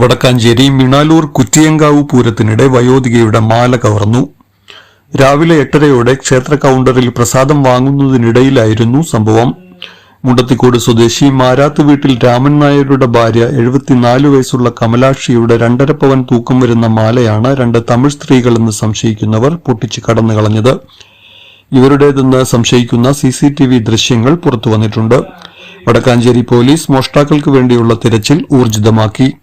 വടക്കാഞ്ചേരി മിണാലൂർ കുറ്റിയങ്കാവ് പൂരത്തിനിടെ വയോധികയുടെ മാല കവർന്നു. രാവിലെ എട്ടരയോടെ ക്ഷേത്ര കൗണ്ടറിൽ പ്രസാദം വാങ്ങുന്നതിനിടയിലായിരുന്നു സംഭവം. മുണ്ടത്തിക്കോട് സ്വദേശി മാരാത്ത് വീട്ടിൽ രാമൻ നായരുടെ ഭാര്യ എഴുപത്തിനാല് വയസ്സുള്ള കമലാക്ഷിയുടെ രണ്ടര പവൻ തൂക്കം വരുന്ന മാലയാണ് രണ്ട് തമിഴ് സ്ത്രീകളെന്ന് സംശയിക്കുന്നവർ പൊട്ടിച്ച് കടന്നു കളഞ്ഞത്. ഇവരുടേതെന്ന് സംശയിക്കുന്ന സി സി ടി വി ദൃശ്യങ്ങൾ പുറത്തുവന്നിട്ടുണ്ട്. വടക്കാഞ്ചേരി പോലീസ് മോഷ്ടാക്കൾക്ക് വേണ്ടിയുള്ള തിരച്ചിൽ ഊർജിതമാക്കി.